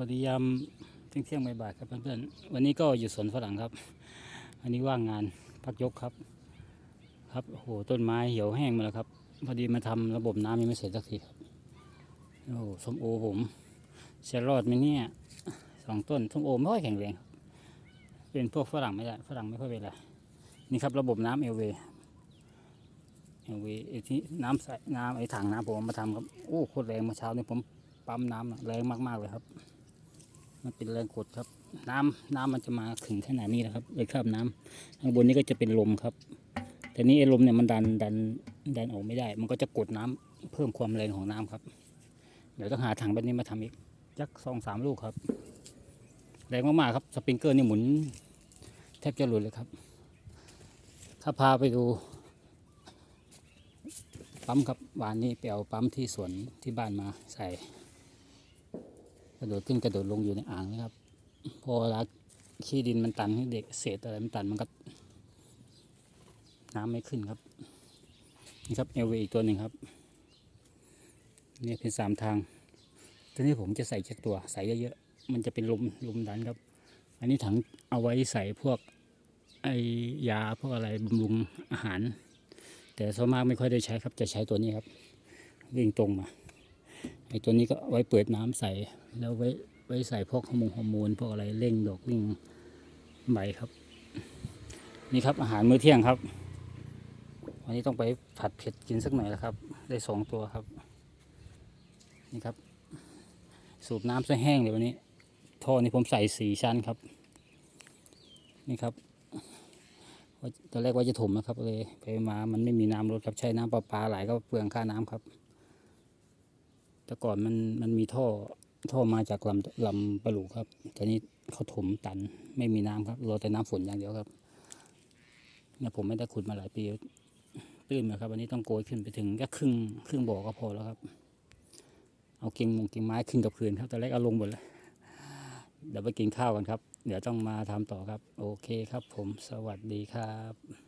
วัสดียามเที่ยงเที่ยงบ่ายๆครับเพื่อนๆวันนี้ก็อยู่สวนฝรั่งครับ อันนี้ว่างงานพักยกครับ ครับโอ้โหต้นไม้เหี่ยวแห้งมาแล้วครับพอดีมาทำระบบน้ำยังไม่เสร็จสักทีครับโอ้ส้มโอผมจะรอดไหมเนี่ยสองต้นส้มโอไม่ค่อยแข็งแรงเป็นพวกฝรั่งไม่ได้ฝรั่งไม่ค่อยเป็นไรนี่ครับระบบน้ำเอลเวเอลเวที่น้ำใสน้ำไอ้ถังน้ำผมมาทำครับโอ้โคตรแรงเมื่อเช้านี่ผมปั๊มน้ำแรงมากๆเลยครับ มันเป็นแรงกดครับ น้ำน้ำมันจะมาถึงขนาดนี้นะครับเลยครับน้ำข้างบนนี้ก็จะเป็นลมครับ แต่นี้ไอ้ลมเนี่ยมันดันดันดันออกไม่ได้ มันก็จะกดน้ำเพิ่มความแรงของน้ำครับ เดี๋ยวต้องหาถังแบบนี้มาทำอีกจักสองสามลูกครับ แรงมากๆครับสปริงเกอร์นี่หมุน แทบจะหลุดเลยครับ ถ้าพาไปดูปั๊มครับวานนี้ไปเอาปั๊มที่สวนที่บ้านมาใส่ กระโดดขึ้นกระโดดลงอยู่ในอ่างนะครับ พอเวลาขี้ดินมันตันเด็กเศษอะไรมันตันมันก็น้ำไม่ขึ้นครับ นี่ครับเอลวีอีกตัวหนึ่งครับเนี่ยเป็นสามทางตัวนี้ผมจะใส่เช็คตัวใส่เยอะๆมันจะเป็นลมลมดันครับ อันนี้ถังเอาไว้ใส่พวกไอยาพวกอะไรบำรุงอาหาร แต่ส่วนมากไม่ค่อยได้ใช้ครับจะใช้ตัวนี้ครับวิ่งตรงมา อ้ตัวนี้ก็ไว้เปิดน้ำใส่แล้วไว้ไว้ใส่พวกฮอร์โมนฮอร์โมนพวกอะไรเร่งดอกวิ่งใบครับ นี่ครับอาหารมื้อเที่ยงครับ วันนี้ต้องไปผัดเผ็ดกินสักหน่อยแล้วครับ ได้สองตัวครับ นี่ครับ สูบน้ำซะแห้งเลยวันนี้ท่อนี้ผมใส่สี่ชั้นครับ นี่ครับตอนแรกว่าจะถมนะครับเลยไปมามันไม่มีน้ำรดครับใช้น้ำประปาไหลก็เปลืองค่าน้ำครับ แต่ก่อนมันมันมีท่อท่อมาจากลำลำปลูครับตอนนี้เขาถมตันไม่มีน้ำครับรอแต่น้ำฝนอย่างเดียวครับเนี่ยผมไม่ได้ขุดมาหลายปีตื้นนะครับวันนี้ต้องโกยขึ้นไปถึงแค่ครึ่งครึ่งบ่อก็พอแล้วครับ เอากิ่งมงกิ่งไม้ขึ้นกับพื้นครับตอนแรกเอาลงหมดเลยเดี๋ยวไปกินข้าวกันครับ เดี๋ยวต้องมาทำต่อครับ โอเคครับ ผมสวัสดีครับ